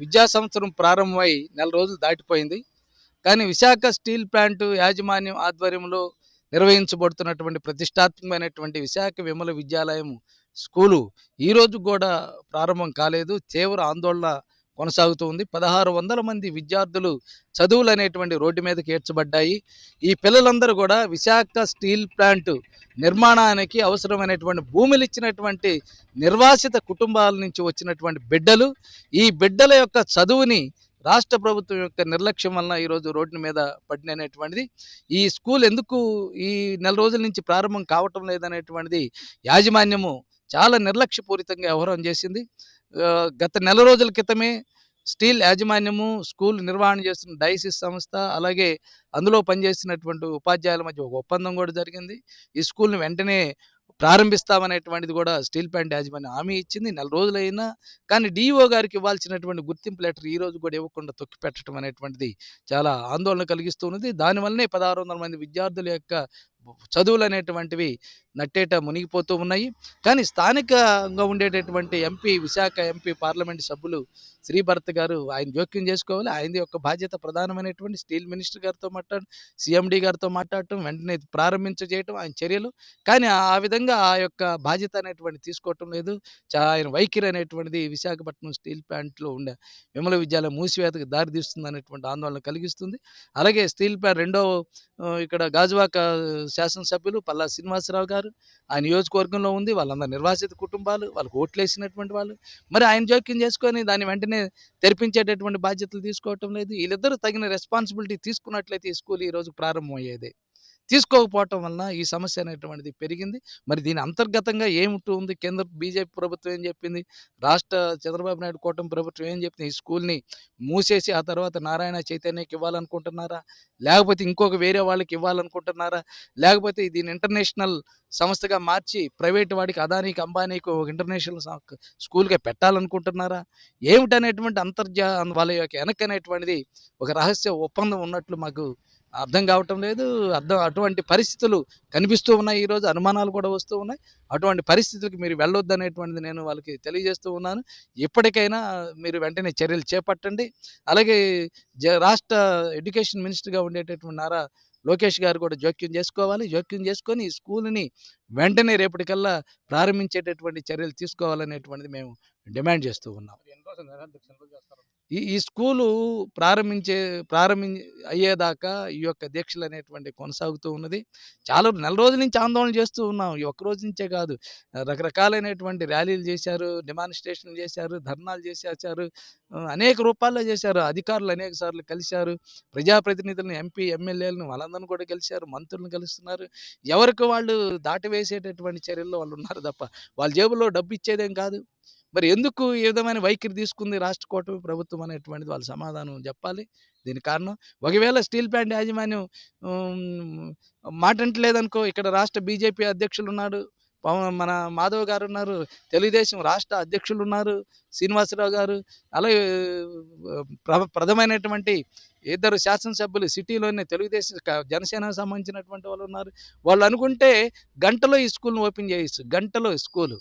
విద్యా సంవత్సరం ప్రారంభమై నెల రోజులు దాటిపోయింది. కానీ విశాఖ స్టీల్ ప్లాంట్ యాజమాన్యం ఆధ్వర్యంలో నిర్వహించబడుతున్నటువంటి ప్రతిష్టాత్మకమైనటువంటి విశాఖ విమల విద్యాలయం స్కూలు ఈ రోజు కూడా ప్రారంభం కాలేదు. తీవ్ర ఆందోళన కొనసాగుతూ ఉంది. పదహారు వందల మంది విద్యార్థులు చదువులు అనేటువంటి రోడ్డు మీదకి ఏడ్చబడ్డాయి. ఈ పిల్లలందరూ కూడా విశాఖ స్టీల్ ప్లాంట్ నిర్మాణానికి అవసరమైనటువంటి భూములు ఇచ్చినటువంటి నిర్వాసిత కుటుంబాల నుంచి వచ్చినటువంటి బిడ్డలు ఈ బిడ్డల యొక్క చదువుని రాష్ట్ర ప్రభుత్వం యొక్క నిర్లక్ష్యం వలన ఈరోజు రోడ్డు మీద పడినటువంటిది ఈ స్కూల్ ఎందుకు ఈ నెల రోజుల నుంచి ప్రారంభం కావటం లేదనేటువంటిది యాజమాన్యము చాలా నిర్లక్ష్యపూరితంగా వ్యవహారం చేసింది. గత నెల రోజుల క్రితమే స్టీల్ యాజమాన్యము స్కూల్ నిర్వహణ చేస్తున్న డైసిస్ సంస్థ అలాగే అందులో పనిచేస్తున్నటువంటి ఉపాధ్యాయుల మధ్య ఒక ఒప్పందం కూడా జరిగింది. ఈ స్కూల్ని వెంటనే ప్రారంభిస్తామనేటువంటిది కూడా స్టీల్ ప్లాంట్ యాజమాన్యం హామీ ఇచ్చింది. నెల రోజులైనా కానీ డిఈఓ గారికి ఇవ్వాల్సినటువంటి గుర్తింపు లెటర్ ఈ రోజు కూడా ఇవ్వకుండా తొక్కి పెట్టడం అనేటువంటిది చాలా ఆందోళన కలిగిస్తున్నది దానివల్లనే పదహారు వందల మంది విద్యార్థుల యొక్క చదువులు అనేటువంటివి నట్టేట మునిగిపోతూ ఉన్నాయి. కానీ స్థానికంగా ఉండేటటువంటి ఎంపీ విశాఖ ఎంపీ పార్లమెంట్ సభ్యులు శ్రీభరత్ గారు ఆయన జోక్యం చేసుకోవాలి. ఆయనది యొక్క బాధ్యత ప్రధానమైనటువంటి స్టీల్ మినిస్టర్ గారితో మాట్లాడడం సీఎండి గారితో మాట్లాడటం వెంటనే ప్రారంభించజేయటం ప్రారంభించ చేయటం ఆయన చర్యలు. కానీ ఆ విధంగా ఆ యొక్క బాధ్యత అనేటువంటి తీసుకోవటం లేదు. చా ఆయన వైఖరి అనేటువంటిది విశాఖపట్నం స్టీల్ ప్లాంట్లో ఉండే విమల విద్యాలయం మూసివేతకు దారితీస్తుంది అనేటువంటి ఆందోళన కలిగిస్తుంది. అలాగే స్టీల్ ప్లాంట్ రెండో ఇక్కడ గాజువాక శాసనసభ్యులు పల్లా శ్రీనివాసరావు గారు. ఆ నియోజకవర్గంలో ఉంది వాళ్ళందరూ నిర్వాసిత కుటుంబాలు వాళ్ళకు ఓట్లు వేసినటువంటి వాళ్ళు. మరి ఆయన జోక్యం చేసుకొని దాన్ని వెంటనే తెరిపించేటటువంటి బాధ్యతలు తీసుకోవటం లేదు. వీళ్ళిద్దరూ తగిన రెస్పాన్సిబిలిటీ తీసుకున్నట్లయితే ఈ స్కూల్ ఈ రోజు ప్రారంభమయ్యేది. తీసుకోకపోవటం వలన ఈ సమస్య అనేటువంటిది పెరిగింది. మరి దీని అంతర్గతంగా ఏమిటి ఉంది? కేంద్ర బీజేపీ ప్రభుత్వం ఏం చెప్పింది? రాష్ట్ర చంద్రబాబు నాయుడు కూటమి ప్రభుత్వం ఏం చెప్పింది? ఈ స్కూల్ని మూసేసి ఆ తర్వాత నారాయణ చైతన్యకి ఇవ్వాలనుకుంటున్నారా? లేకపోతే ఇంకొక వేరే వాళ్ళకి ఇవ్వాలనుకుంటున్నారా? లేకపోతే దీన్ని ఇంటర్నేషనల్ సంస్థగా మార్చి ప్రైవేట్ వాడికి అదానికి అంబానీకి ఒక ఇంటర్నేషనల్ స్కూల్గా పెట్టాలనుకుంటున్నారా? ఏమిటనేటువంటి అంతర్జా వాళ్ళ యొక్క వెనక అనేటువంటిది ఒక రహస్య ఒప్పందం ఉన్నట్లు మాకు అర్థం కావటం లేదు. అర్థం అటువంటి పరిస్థితులు కనిపిస్తూ ఉన్నాయి. ఈరోజు అనుమానాలు కూడా వస్తూ ఉన్నాయి. అటువంటి పరిస్థితులకు మీరు వెళ్ళొద్దు అనేటువంటిది నేను వాళ్ళకి తెలియజేస్తూ ఉన్నాను. ఇప్పటికైనా మీరు వెంటనే చర్యలు చేపట్టండి. అలాగే జ రాష్ట్ర ఎడ్యుకేషన్ మినిస్టర్గా ఉండేటటువంటి నారా లోకేష్ గారు కూడా జోక్యం చేసుకోవాలి. జోక్యం చేసుకొని ఈ స్కూల్ని వెంటనే రేపటికల్లా ప్రారంభించేటటువంటి చర్యలు తీసుకోవాలనేటువంటిది మేము డిమాండ్ చేస్తూ ఉన్నాం. ఈ ఈ స్కూలు ప్రారంభించే ప్రారంభి అయ్యేదాకా ఈ యొక్క దీక్షలు అనేటువంటి కొనసాగుతూ ఉన్నది. చాలా నెల రోజుల నుంచి ఆందోళన చేస్తూ ఉన్నాం. ఈ ఒక్క రోజు నుంచే కాదు. రకరకాలైనటువంటి ర్యాలీలు చేశారు డిమాన్స్ట్రేషన్లు చేశారు ధర్నాలు చేసేసారు అనేక రూపాల్లో చేశారు. అధికారులు అనేక సార్లు కలిశారు. ప్రజాప్రతినిధులను ఎంపీ ఎమ్మెల్యేలను వాళ్ళందరినీ కూడా కలిశారు మంత్రులను కలుస్తున్నారు ఎవరికి వాళ్ళు దాటివేసేటటువంటి చర్యల్లో వాళ్ళు ఉన్నారు తప్ప వాళ్ళ జేబులో డబ్బు ఇచ్చేదేం కాదు. మరి ఎందుకు ఈ విధమైన వైఖరి తీసుకుంది రాష్ట్ర కూటమి ప్రభుత్వం అనేటువంటిది వాళ్ళు సమాధానం చెప్పాలి. దీని కారణం ఒకవేళ స్టీల్ ప్లాంట్ యాజమాన్యం ఉమ్, మాట అంటలేదనుకో ఇక్కడ రాష్ట్ర బీజేపీ అధ్యక్షులు ఉన్నాడు పవన్ మన మాధవ్ గారు ఉన్నారు తెలుగుదేశం రాష్ట్ర అధ్యక్షులు ఉన్నారు శ్రీనివాసరావు గారు అలాగే ప్ర ప్రథమైనటువంటి ఇద్దరు శాసనసభ్యులు సిటీలోనే తెలుగుదేశం జనసేనకు సంబంధించినటువంటి వాళ్ళు ఉన్నారు వాళ్ళు అనుకుంటే గంటలో ఈ స్కూల్ని ఓపెన్ చేయొచ్చు గంటలో స్కూలు.